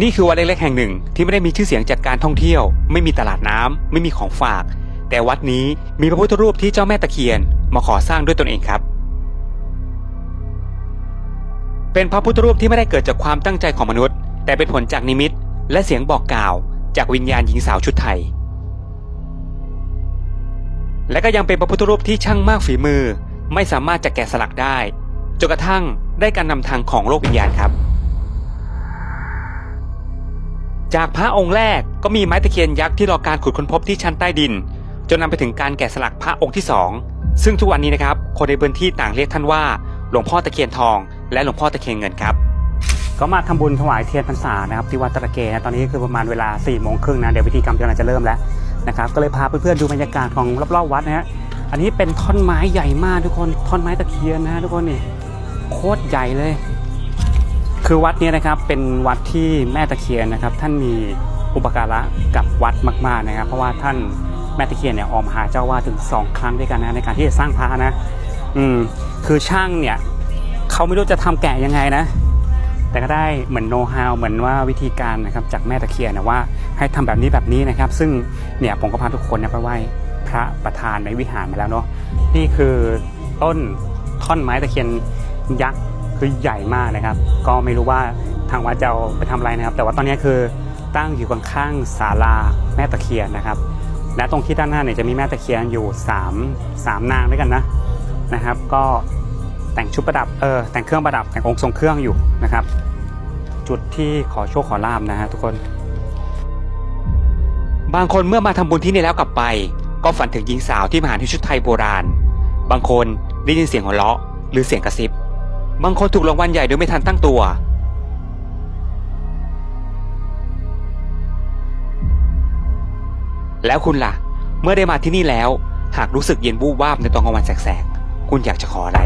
นี่คือวัดเล็กๆแห่งหนึ่งที่ไม่ได้มีชื่อเสียงจากการท่องเที่ยว ไม่มีตลาดน้ำไม่มีของฝาก แต่วัดนี้มีพระพุทธรูปที่เจ้าแม่ตะเคียน มาขอสร้างด้วยตนเองครับ เป็นพระพุทธรูปที่ไม่ได้เกิดจากความตั้งใจของมนุษย์ แต่เป็นผลจากนิมิต และเสียงบอกกล่าว จากวิญญาณหญิงสาวชุดไทย และก็ยังเป็นพระพุทธรูปที่ช่างมากฝีมือ ไม่สามารถจะแกะสลักได้จนกระทั่งได้การนำทางของโลกวิญญาณครับ จากพระองค์แรกก็มีไม้ตะเคียนยักษ์ที่รอการขุดค้นพบที่ชั้นใต้ดิน จนนำไปถึงการแกะสลักพระองค์ที่สองซึ่งทุกวันนี้นะครับคนในพื้นที่ต่างเรียกท่านว่า หลวงพ่อตะเคียนทอง และหลวงพ่อตะเคียนเงินครับ ก็มาทำบุญถวายเทียนพรรษานะครับที่วัดตะเกนะตอนนี้คือประมาณเวลา4ี่โมงครึ่งนะเดี๋ยวพิธีกรรมกำลังจะเริ่มแล้วนะครับก็เลยพาเพื่อนๆดูบรรยากาศของรอบๆวัดนะฮะอันนี้เป็นท่อนไม้ใหญ่มากทุกคนท่อนไม้ตะเคียนนะฮะทุกคนนี่โคตรใหญ่เลย คือวัดนี้นะครับเป็นวัดที่แม่ตะเคียนนะครับ ท่านมีอุปการะกับวัดมากๆนะครับ เพราะว่าท่านแม่ตะเคียนเนี่ยออกมาหาเจ้าว่าถึงสองครั้งด้วยกันนะในการที่จะสร้างพระนะอืมคือช่างเนี่ยเขาไม่รู้จะทำแกะยังไงนะ แต่ก็ได้เหมือนโน้ตฮาวเหมือนว่าวิธีการนะครับจากแม่ตะเคียนนะว่าให้ทำแบบนี้แบบนี้นะครับ ซึ่งเนี่ยผมก็พาทุกคนไปไหว้พระประธานในวิหารมาแล้วเนาะนี่คือต้นท่อนไม้ตะเคียนยักษ์ คือใหญ่มากนะครับ ก็ไม่รู้ว่าทางวัดจะเอาไปทำอะไรนะครับ แต่ว่าตอนนี้คือตั้งอยู่ข้างๆศาลาแม่ตะเคียนนะครับ และตรงที่ด้านหน้าเนี่ยจะมีแม่ตะเคียนอยู่3 3นางด้วยกันนะนะครับ ก็แต่งชุดประดับเออแต่งเครื่องประดับแต่งองค์ทรงเครื่องอยู่นะครับ จุดที่ขอโชคขอลาบนะฮะทุกคน บางคนเมื่อมาทำบุญที่นี่แล้วกลับไป ก็ฝันถึงหญิงสาวที่มาหาที่ชุดไทยโบราณ บางคนได้ยินเสียงหัวเราะหรือเสียงกระซิบ บางคนถูกรางวัลใหญ่โดยไม่ทันตั้งตัว แล้วคุณล่ะ เมื่อได้มาที่นี่แล้ว หากรู้สึกเย็นวูบวาบในตอนกลางวันแสกๆ คุณอยากจะขออะไร